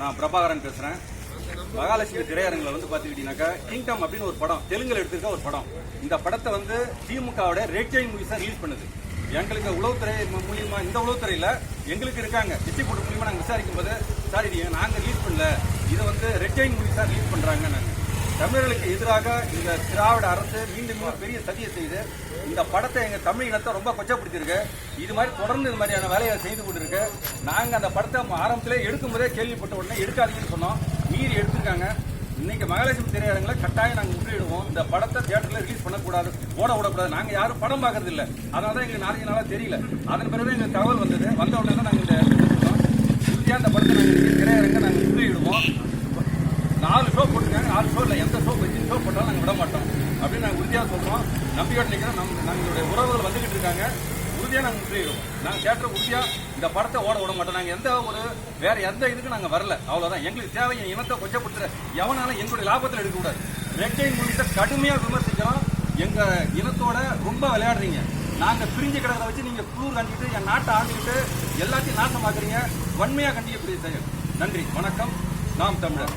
நான் பிரபாகரன் பேசுறேன். மகாலட்சுமி திரையரங்கில் வந்து பார்த்துக்கிட்டீங்கன்னாக்கா கிங்டம் அப்படின்னு ஒரு படம் தெலுங்கில் எடுத்திருக்க ஒரு படம். இந்த படத்தை வந்து திமுகவோட ரெட் ஜெயின் மூவிஸா ரிலீஸ் பண்ணுது. எங்களுக்கு உளவுத்துறை மூலியமா இந்த உளவுத்துறையில் எங்களுக்கு இருக்காங்க. டிஸ்ட்ரிபியூட்டர் மூலியமா நாங்கள் விசாரிக்கும் போது சார் இது நாங்கள் ரிலீஸ் பண்ணல. இதை வந்து ரெட் ஜெயின் மூவிஸா ரிலீஸ் பண்ணுறாங்க நாங்கள் தமிழர்களுக்கு எதிராக இந்த திராவிட அரசு மீண்டும் மீண்டும் பெரிய சதியை செய்து இந்த படத்தை எங்க தமிழ் இனத்தை ரொம்ப கொச்சப்படுத்தியிருக்கு. இது மாதிரி தொடர்ந்து இது மாதிரியான வேலையை செய்து கொண்டிருக்கு. நாங்க அந்த படத்தை ஆரம்பத்திலே எடுக்கும் போதே கேள்விப்பட்ட உடனே எடுக்காதீங்கன்னு சொன்னோம். மீறி எடுத்திருக்காங்க. இன்னைக்கு மகாலட்சுமி திரையரங்களை கட்டாயம் நாங்கள் முற்றிடுவோம் இந்த படத்தை தியேட்டரில் ரிலீஸ் பண்ணக்கூடாது ஓட விடக்கூடாது. நாங்கள் யாரும் படம் பார்க்கறது இல்லை அதனால தான் எங்களுக்கு நாலஞ்சு நாளாக தெரியல. அதன் பிறகு எங்களுக்கு தகவல் வந்தது. வந்த உடனே தான் இந்த இறுதியாக இந்த படத்தை நாங்கள் திரையரங்கை நாங்கள் முற்றிடுவோம் நாலு ஷோ போட்டிருக்காங்க நாலு ஷோ இல்லை. எந்த ஷோ எத்தனை ஷோ போட்டாலும் நாங்கள் விட மாட்டோம். அப்படின்னு நாங்கள் உறுதியாக சொல்கிறோம் நம்பிக்கையோடு நிற்கிறோம் நம் நம்மளுடைய உறவுகள் வந்துகிட்டு இருக்காங்க. உறுதியாக நாங்கள் முற்றிடுவோம் நாங்கள் தேட்டர் உறுதியாக இந்த படத்தை ஓட விட மாட்டோம். நாங்கள் எந்த ஒரு வேறு எந்த இதுக்கு நாங்கள் வரல. அவ்வளோதான் எங்களுக்கு தேவை என் இனத்தை கொச்சப்படுத்துற எவனாலும் எங்களுடைய லாபத்தில் எடுக்கக்கூடாது. ரெட்டைன் மூலியத்தை கடுமையாக விமர்சிக்கிறோம். எங்கள் இனத்தோட ரொம்ப விளையாடுறீங்க. நாங்கள் பிரிஞ்சு கிடக்கிறத வச்சு நீங்கள் குளூர் கண்டிக்கிட்டு என் நாட்டை ஆண்டுக்கிட்டு எல்லாத்தையும் நாசமாக்குறீங்க. வன்மையாக கண்டிக்கக்கூடிய செயல். நன்றி. வணக்கம். நாம் தமிழர்.